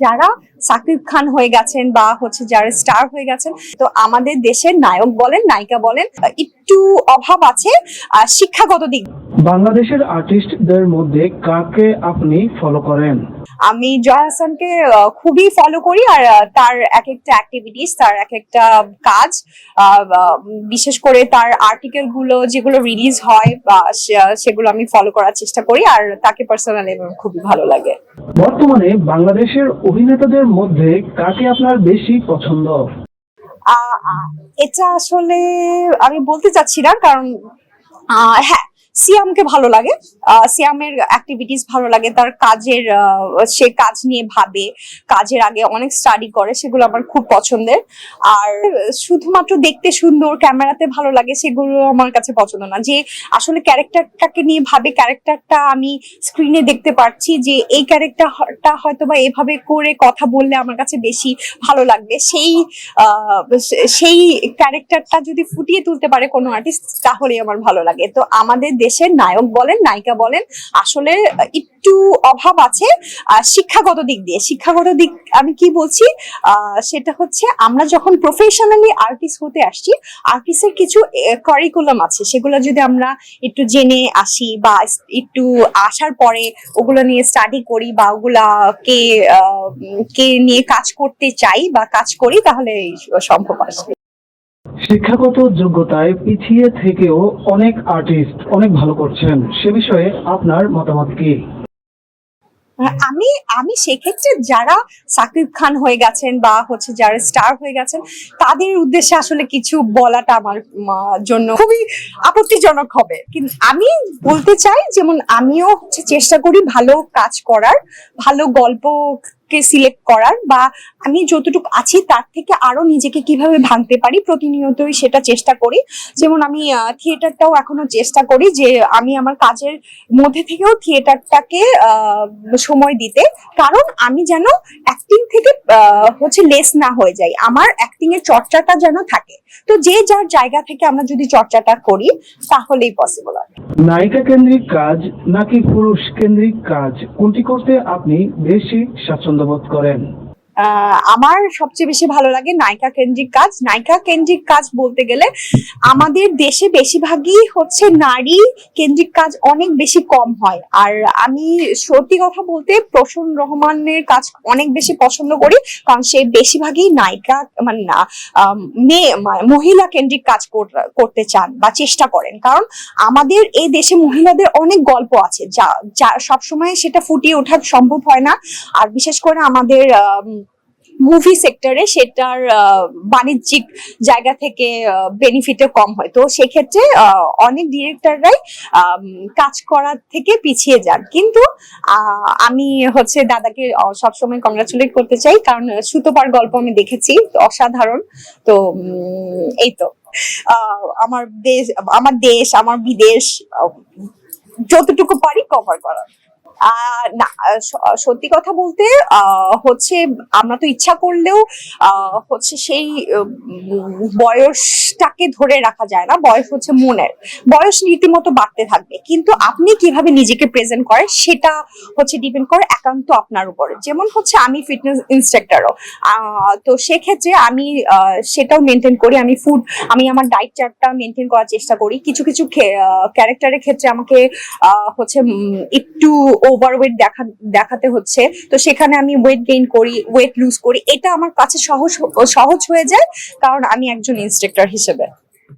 যারা সাকিব খান হয়ে গেছেন বা হচ্ছে যারা স্টার হয়ে গেছেন, তো আমাদের দেশের নায়ক বলেন, নায়িকা বলেন একটু অভাব আছে শিক্ষাগত দিক বাংলাদেশের আর্টিস্টদের মধ্যে কাকে আপনি ফলো করেন? আমি জয় হাসানকে খুবই ফলো করি আর তার এক একটা অ্যাক্টিভিটিস তার এক একটা কাজ বিশেষ করে তার আর্টিকেলগুলো যেগুলো রিলিজ হয় বা সেগুলো আমি ফলো করার চেষ্টা করি আর তাকে পার্সোনালি খুবই ভালো লাগে। বর্তমানে বাংলাদেশের অভিনেতাদের মধ্যে কাকে আপনার বেশি পছন্দ? এটা আসলে আমি বলতে চাচ্ছি না কারণ হ্যাঁ সিয়ামকে ভালো লাগে। সিয়ামের অ্যাক্টিভিটিস ভালো লাগে, তার কাজের সে কাজ নিয়ে ভাবে, কাজের আগে অনেক স্টাডি করে, সেগুলো আমার খুব পছন্দের। আর শুধুমাত্র দেখতে সুন্দর, ক্যামেরাতে ভালো লাগে, সেগুলো আমার কাছে পছন্দ না। যে আসলে ক্যারেক্টারটাকে নিয়ে ভাবে ক্যারেক্টারটা আমি স্ক্রিনে দেখতে পাচ্ছি যে এই ক্যারেক্টারটা হয়তো বা এভাবে করে কথা বললে আমার কাছে বেশি ভালো লাগবে। সেই সেই ক্যারেক্টারটা যদি ফুটিয়ে তুলতে পারে কোনো আর্টিস্ট তাহলেই আমার ভালো লাগে। তো আমাদের দেশের নায়ক বলেন, নায়িকা বলেন, আসলে একটু অভাব আছে শিক্ষাগত দিক দিয়ে। শিক্ষাগত দিক আমি কি বলছি? সেটা হচ্ছে আমরা যখন প্রফেশনালি আর্টিস্ট হতে আসছি আর্টিস্টের কিছু কারিকুলাম আছে। সেগুলো যদি আমরা একটু জেনে আসি বা একটু আসার পরে ওগুলো নিয়ে স্টাডি করি বা ওগুলাকে কে নিয়ে কাজ করতে চাই বা কাজ করি, তাহলে সম্ভব আসবে। শিক্ষাগত যোগ্যতায় পিছিয়ে থেকেও অনেক আর্টিস্ট অনেক ভালো করছেন। সে বিষয়ে আপনার মতামত কি? আমি আমি সেক্ষেত্রে যারা সাকিব খান হয়ে গেছেন বা হচ্ছে যারা স্টার হয়ে গেছেন, তাদের উদ্দেশ্যে আসলে কিছু বলাটা আমার জন্য খুবই আপত্তিজনক হবে। কিন্তু আমি বলতে চাই, যেমন আমিও হচ্ছে চেষ্টা করি ভালো কাজ করার, ভালো গল্পকে সিলেক্ট করার বা আমি যতটুকু আছি তার থেকে আরও নিজেকে কীভাবে ভাঙতে পারি প্রতিনিয়তই সেটা চেষ্টা করি। যেমন আমি থিয়েটারটাও এখনও চেষ্টা করি যে আমি আমার কাজের মধ্যে থেকেও থিয়েটারটাকে সময় দিতে। কারণ আমি যেন অ্যাক্টিং থেকে হচ্ছে লেস না হয়ে যাই। আমার অ্যাক্টিং এর চর্চাটা যেন থাকে। তো যে যার জায়গা থেকে আমরা যদি চর্চাটা করি, তাহলেই পসিবল হয়। নায়িকা কেন্দ্রিক কাজ নাকি পুরুষ কেন্দ্রিক কাজ? কোনটি করতে আপনি বেশি স্বাচ্ছন্দ্য বোধ করেন। আমার সবচেয়ে বেশি ভালো লাগে নায়িকা কেন্দ্রিক কাজ। নায়িকা কেন্দ্রিক কাজ বলতে গেলে আমাদের দেশে বেশিরভাগই হচ্ছে নারী কেন্দ্রিক কাজ অনেক বেশি কম হয়। আর আমি সত্যি কথা বলতে প্রসূন রহমানের কাজ অনেক বেশি পছন্দ করি, কারণ সে বেশিরভাগই নায়িকা মানে না মেয়ে মহিলা কেন্দ্রিক কাজ কর- করতে চান বা চেষ্টা করেন। কারণ আমাদের এই দেশে মহিলাদের অনেক গল্প আছে, যা যা সবসময় সেটা ফুটিয়ে ওঠা সম্ভব হয় না। আর বিশেষ করে আমাদের মুভি সেক্টরে সেটার বাণিজ্যিক জায়গা থেকে বেনিফিটে কম হয়। তো সেক্ষেত্রে অনেক ডিরেক্টররাই কাজ করার থেকে পিছিয়ে যান। কিন্তু আমি হচ্ছে দাদাকে সবসময় কংগ্রাচুলেট করতে চাই। কারণ, সুতোপার গল্প আমি দেখেছি, অসাধারণ। তো এই তো। আমার দেশ আমার দেশ, আমার বিদেশ যতটুকু পারি কভার করার। না সত্যি কথা বলতে হচ্ছে আমরা তো ইচ্ছা করলেও হচ্ছে সেই বয়সটাকে ধরে রাখা যায় না। বয়স হচ্ছে মনের। বয়স রীতিমতো বাড়তে থাকবে। কিন্তু আপনি কীভাবে নিজেকে প্রেজেন্ট করেন, সেটা হচ্ছে ডিপেন্ড করে একান্ত আপনার উপরে। যেমন হচ্ছে আমি ফিটনেস ইনস্ট্রাক্টরও তো সেক্ষেত্রে আমি সেটাও মেনটেন করি। আমি ফুড আমি আমার ডায়েট চার্টটা মেনটেন করার চেষ্টা করি। কিছু কিছু ক্যারেক্টারের ক্ষেত্রে আমাকে হচ্ছে একটু ওভারওয়েট দেখা, দেখাতে হচ্ছে। তো সেখানে আমি ওয়েট গেইন করি ওয়েট লুজ করি। এটা আমার কাছে সহজ সহজ হয়ে যায়, কারণ আমি একজন ইনস্ট্রাক্টর হিসেবে।